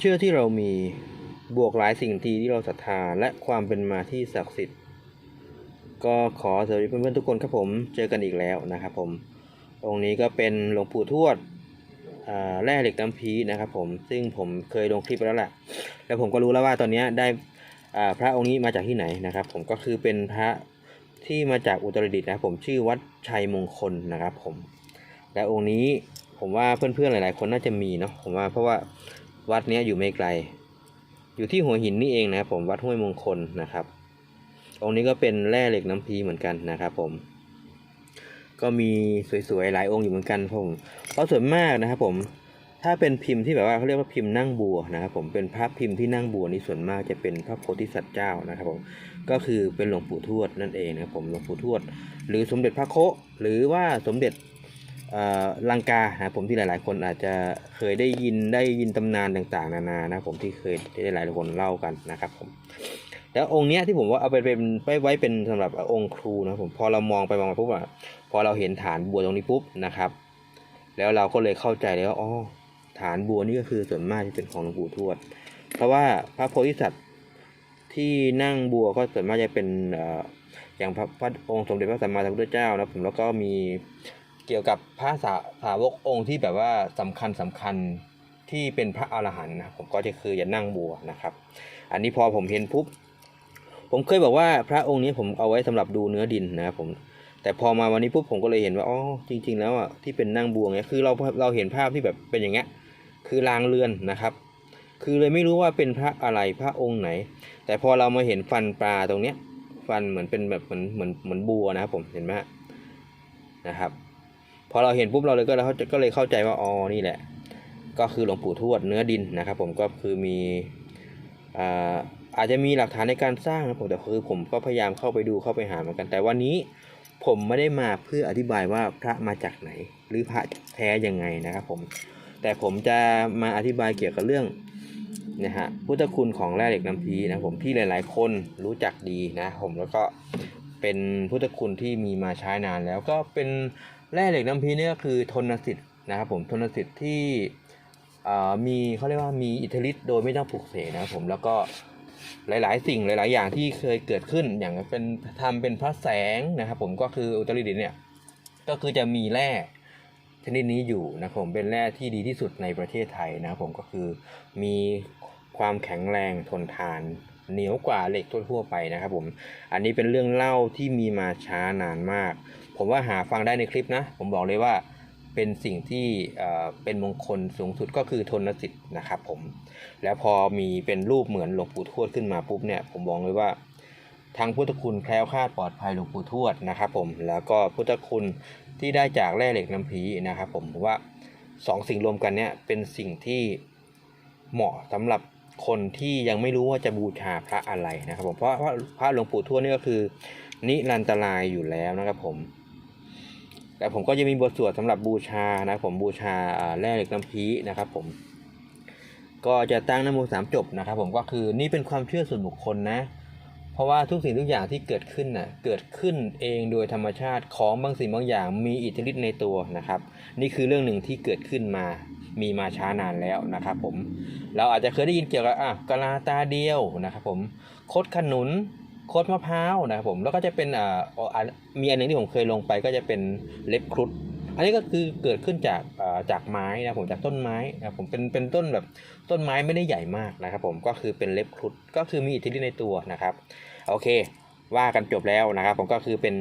เชื่อที่เรามีบวกหลายสิ่งทีที่เราศรัทธาและความเป็นมาที่ศักดิ์สิทธิ์ ก็ขอสวัสดีเพื่อนๆทุกคนครับผมเจอกันอีกแล้วนะครับผมองค์นี้ก็เป็นหลวงปู่ทวดอ่าแร่เหล็กน้ำพีนะครับผมซึ่งผมเคยลงคลิปไปแล้วแหละแล้วผมก็รู้แล้วว่าตอนนี้ได้พระองค์นี้มาจากที่ไหนนะครับ ผมก็คือเป็นพระที่มาจากอุตรดิตถ์นะครับผมชื่อวัดชัยมงคลนะครับผมและองค์นี้ผมว่าเพื่อนๆหลาย ๆ คนน่าจะมีเนาะผมว่าเพราะว่า วัดเนี้ยอยู่ไม่ไกล อยู่ที่หัวหินนี่เองนะครับผมวัดห้วยมงคลนะครับ องค์นี้ก็เป็นแร่เหล็กน้ำพีเหมือนกันนะครับผม ก็มีสวยๆหลายองค์อยู่เหมือนกันผมเพราะส่วนมากนะครับผมถ้าเป็นพิมพ์ที่แบบว่าเขาเรียกว่าพิมพ์นั่งบัวนะครับผมเป็นพระพิมพ์ที่นั่งบัวนี่ส่วนมากจะเป็นพระโพธิสัตว์เจ้านะครับผมก็คือเป็นหลวงปู่ทวดนั่นเองนะครับผมหลวงปู่ทวด หรือสมเด็จพระโคหรือว่าสมเด็จ ลังกานะครับผมที่หลาย ๆ คนอาจจะเคยได้ยินได้ยินตำนานต่างๆ นานานะผมที่เคยได้หลายคนเล่ากันนะครับผมแล้วองค์เนี้ยที่ผมว่าเอาไปเป็นไว้ไว้เป็นสำหรับองค์ครูนะผมพอเรามองไปมองมาปุ๊บอะพอเราเห็นฐานบัวตรงนี้ปุ๊บนะครับ แล้วเราก็เลยเข้าใจเลยว่าอ๋อฐานบัวนี่ก็คือส่วนมากที่เป็นของหลวงปู่ทวด เพราะว่าพระโพธิสัตว์ที่นั่งบัวก็ส่วนมากจะเป็นเอ่ออย่างพระพระองค์สมเด็จพระสัมมาสัมพุทธเจ้านะผมแล้วก็มี เกี่ยวกับพระสาสาวกองค์ที่แบบว่าสำคัญสำคัญที่เป็นพระอรหันต์นะผมก็จะคือจะนั่งบัวนะครับ อันนี้พอผมเห็นปุ๊บผมเคยบอกว่าพระองค์นี้ผมเอาไว้สำหรับดูเนื้อดินนะครับผมแต่พอมาวันนี้ปุ๊บผมก็เลยเห็นว่าอ๋อจริง ๆ แล้วอะที่เป็นนั่งบัวเนี่ยคือเราเราเห็นภาพที่แบบเป็นอย่างเงี้ยคือรางเรือนนะครับ คือเลยไม่รู้ว่าเป็นพระอะไรพระองค์ไหน แต่พอเรามาเห็นฟันปลาตรงเนี้ยฟันเหมือนเป็นแบบเหมือนเหมือนเหมือนบัวนะครับผมเห็นไหมนะครับ พอเราเห็นปุ๊บเราเลยก็เราก็เลยเข้าใจว่าอ๋อนี่แหละ ก็คือหลวงปู่ทวดเนื้อดินนะครับผมก็คือมีอ่าอาจจะมีหลักฐานในการสร้างนะผมแต่คือผมก็พยายามเข้าไปดูเข้าไปหาเหมือนกัน แต่วันนี้ผมไม่ได้มาเพื่ออธิบายว่าพระมาจากไหน หรือพระแท้ยังไงนะครับผมแต่ผมจะมาอธิบายเกี่ยวกับเรื่องนะฮะพุทธคุณของแร่เหล็กน้ำพีนะผมที่หลาย ๆ คนรู้จักดีนะผมแล้วก็เป็นพุทธคุณที่มีมาใช้นานแล้วก็เป็น แร่เหล็กน้ำพีเนี่ยก็คือทนสิทธิ์นะครับผมทนสิทธิ์ที่มีเขาเรียกว่ามีอิทธิฤทธิ์โดยไม่ต้องปลุกเสกนะครับผมแล้วก็หลาย ๆ สิ่งหลาย ๆ อย่างที่เคยเกิดขึ้นอย่างเป็นทำเป็นพระแสงนะครับผมก็คืออุตรดิตเนี่ยก็คือจะมีแร่ชนิดนี้อยู่นะครับผมเป็นแร่ที่ดีที่สุดในประเทศไทยนะครับผมก็คือมีความแข็งแรงทนทานเหนียวกว่าเหล็กทั่ว ๆ ไปนะครับผมอันนี้เป็นเรื่องเล่าที่มีมาช้านานมาก ผมว่าหาฟังได้ในคลิปนะ ผมบอกเลยว่าเป็นสิ่งที่เป็นมงคลสูงสุดก็คือทนสิทธิ์นะครับผม แล้วพอมีเป็นรูปเหมือนหลวงปู่ทวดขึ้นมาปุ๊บเนี่ยผมบอกเลยว่าทางพุทธคุณแคล้วคลาดปลอดภัยหลวงปู่ทวดนะครับผมแล้วก็พุทธคุณที่ได้จากแร่เหล็กน้ำพีนะครับผมผมว่าสองสิ่งรวมกันเนี่ยเป็นสิ่งที่เหมาะสำหรับคนที่ยังไม่รู้ว่าจะบูชาพระอะไรนะครับผมเพราะว่าพระหลวงปู่ทวดนี่ก็คือ นิรันตรายอยู่แล้วนะครับผม แต่ผมก็จะมีบทสวดสำหรับบูชานะผมบูชาแร่เหล็กน้ำพีนะครับผมก็จะตั้งนโมสามจบนะครับ ผมก็คือนี่เป็นความเชื่อส่วนบุคคลนะ เพราะว่าทุกสิ่งทุกอย่างที่เกิดขึ้นน่ะเกิดขึ้นเองโดยธรรมชาติของบางสิ่งบางอย่างมีอิทธิฤทธิ์ในตัวนะครับ นี่คือเรื่องหนึ่งที่เกิดขึ้นมามีมาช้านานแล้วนะครับผมเราอาจจะเคยได้ยินเกี่ยวกับอะกะลาตาเดียวนะครับผมคดขนุน โคดมะพร้าวนะครับผมแล้วก็จะเป็นอ่ามีอันหนึงที่ผมเคยลงไปก็จะเป็นเล็บครุฑอันนี้ก็คือเกิดขึ้นจากอ่าจากไม้นะผมจากต้นไม้นะครับผมเป็นเป็นต้นแบบต้นไม้ไม่ได้ใหญ่มากนะครับผมก็คือเป็นเล็บครุฑก็คือมีอิทธิฤทธิ์ในตัวนะครับโอเค ว่ากันจบแล้วนะครับ ผมก็คือเป็น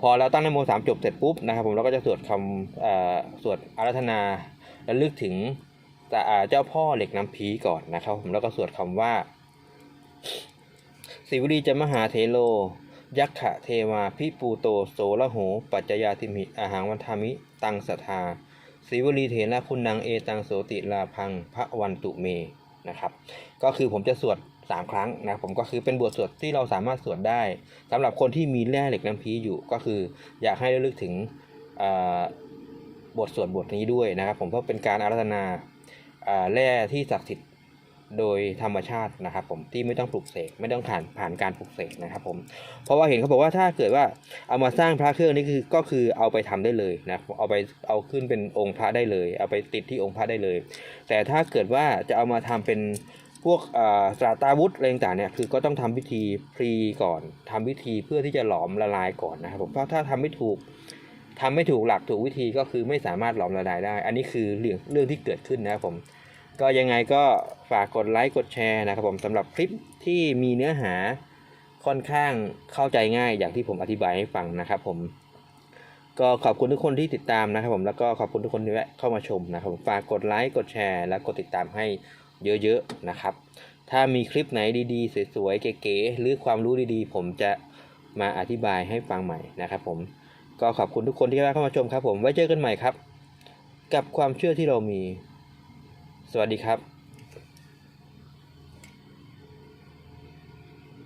พอเราตั้งนโมสามจบเสร็จปุ๊บนะครับ ผมเราก็จะสวดคำอ่อสวดอารัธนาและลึกถึงแต่อ่าเจ้าพ่อเหล็กน้ำพีก่อนนะครับ ผมแล้วก็สวดคำว่า สิวลีจะมหาเทโล ยักขะเทวาพิปูโตโสละโห ปัจจยาธิมิอาหังวันธามิ ตังสทาสิวลีเถระคุณนางเอตังโสติลาพังพระวันตุเมนะครับ ก็คือผมจะสวดสามครั้งนะผมก็คือเป็นบทสวดที่เราสามารถสวดได้สำหรับคนที่มีแร่เหล็กน้ำพีอยู่ก็คือ อยากให้ระลึกถึงบทสวดบทนี้ด้วยนะครับ ผมเพราะเป็นการอารัธนาอ่าแร่ที่ศักดิ์สิทธิ์ โดยธรรมชาตินะครับผมที่ไม่ต้องปลูกเสกไม่ต้องผ่านผ่านการปลูกเสกนะครับผมเพราะว่าเห็นเขาบอกว่าถ้าเกิดว่าเอามาสร้างพระเครื่องนี่คือก็คือเอาไปทำได้เลยนะเอาไปเอาขึ้นเป็นองค์พระได้เลย เอาไปติดที่องค์พระได้เลย แต่ถ้าเกิดว่าจะเอามาทำเป็นพวกอ่าตาวุธอะไรต่างเนี่ยคือก็ต้องทำพิธีพรีก่อนทำพิธีเพื่อที่จะหลอมละลายก่อนนะครับผมเพราะถ้าทำไม่ถูกทำไม่ถูกหลักถูกวิธีก็คือไม่สามารถหลอมละลายได้ อันนี้คือเรื่องเรื่องที่เกิดขึ้นนะครับผม ก็ยังไงก็ฝากกดไลค์กดแชร์นะครับผมสำหรับคลิปที่มีเนื้อหาค่อนข้างเข้าใจง่ายอย่างที่ผมอธิบายให้ฟังนะครับผมก็ขอบคุณทุกคนที่ติดตามนะครับผมแล้วก็ขอบคุณทุกคนที่แวะเข้ามาชมนะครับผมฝากกดไลค์กดแชร์ และกดติดตามให้เยอะๆนะครับ ถ้ามีคลิปไหนดีๆ สวยๆเก๋ๆหรือความรู้ดีๆ ผมจะมาอธิบายให้ฟังใหม่นะครับผมก็ขอบคุณทุกคนที่แวะเข้ามาชมครับผมไว้เจอกันใหม่ครับ กับความเชื่อที่เรามี สวัสดีครับ